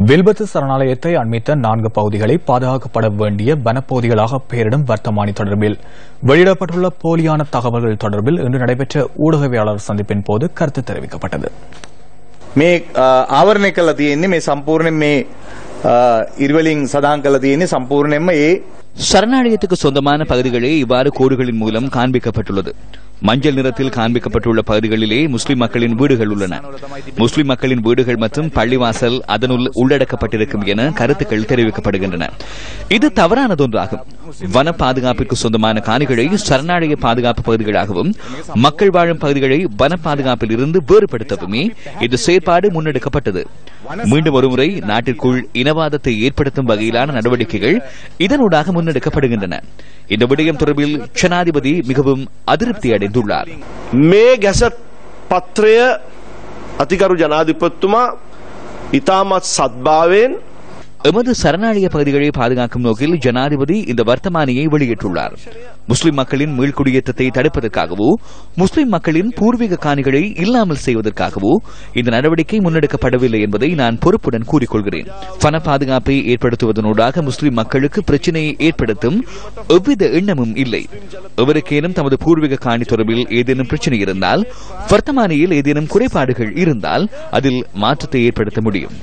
வில்பத்து சரணாலயத்தை அண்மித்த நான்கு பகுதிகளை பாதுகாக்கப்பட வேண்டிய வனப்பகுதிகளாக பெயரிடும் வர்த்தமானி தொடர்பில் வெளியிடப்பட்டுள்ள போலியான தகவல்கள் தொடர்பில் இன்று நடைபெற்ற ஊடகவியலாளர் சந்திப்பின் போது கருத்து தெரிவிக்கப்பட்டது මේ අ, ආවරණය කළා තියෙන්නේ මේ සම්පූර්ණයෙන් මේ අ, ඉර්වලින් සදාන් කළා තියෙන්නේ සම්පූර්ණයෙන්ම ඒ சரணாலயத்துக்கு சொந்தமான பகுதிகளே இவ்வாறு கோடுகளின் மூலம் காண்பிக்கப்பட்டுள்ளது. மஞ்சள் நிறத்தில் காண்பிக்கப்பட்டுள்ள பகுதிகளிலே முஸ்லிம் மக்களின் வீடுகள் உள்ளன. முஸ்லிம் மக்களின் வீடுகள் மற்றும் பள்ளிவாசல் அதனுள் உள்ளடக்கப்பட்டிருக்கும் என கருத்துக்கள் தெரிவிக்கப்படுகின்றன. இது தவறானதொன்றாகும். வன பாதுகாப்பிற்கு சொந்தமான காணிகளை சரணாலய பாதுகாப்பு பகுதிகளாகவும் மக்கள் வாழும் பகுதிகளை வன பாதுகாப்பில் இருந்து வேறுபடுத்தவுமே இந்த செயற்பாடு முன்னெடுக்கப்பட்டது. மீண்டும் ஒருமுறை நாட்டிற்குள் இனவாதத்தை ஏற்படுத்தும் வகையிலான நடவடிக்கைகள் இதனூடாக முன்னெடுக்கப்படுகின்றன இந்த விடயம் தொடர்பில் ஜனாதிபதி மிகவும் அதிருப்தி அடைந்துள்ளார் මේ ගැසට් පත්‍රය අතිකරු ජනාධිපත්තුමා ඉතාමත් සත්භාවයෙන් எமது சரணாலய பகுதிகளை பாதுகாக்கும் நோக்கில் ஜனாதிபதி இந்த வர்த்தமானியை வெளியிட்டுள்ளார். முஸ்லிம் மக்களின் மீள்குடியேற்றத்தை தடுப்பதற்காகவோ முஸ்லிம் மக்களின் பூர்வீக காணிகளை இல்லாமல் செய்வதற்காகவோ இந்த நடவடிக்கை முன்னெடுக்கப்படவில்லை என்பதை நான் பொறுப்புடன் கூறிக்கொள்கிறேன். பண பாதுகாப்பை ஏற்படுத்துவதனூடாக முஸ்லிம் மக்களுக்கு பிரச்சினையை ஏற்படுத்தும் எவ்வித எண்ணமும் இல்லை. எவருக்கேனும் தமது பூர்வீக காணி தொடர்பில் ஏதேனும் பிரச்சனை இருந்தால் வர்த்தமானியில் ஏதேனும் குறைபாடுகள் இருந்தால் அதில் மாற்றத்தை ஏற்படுத்த முடியும்.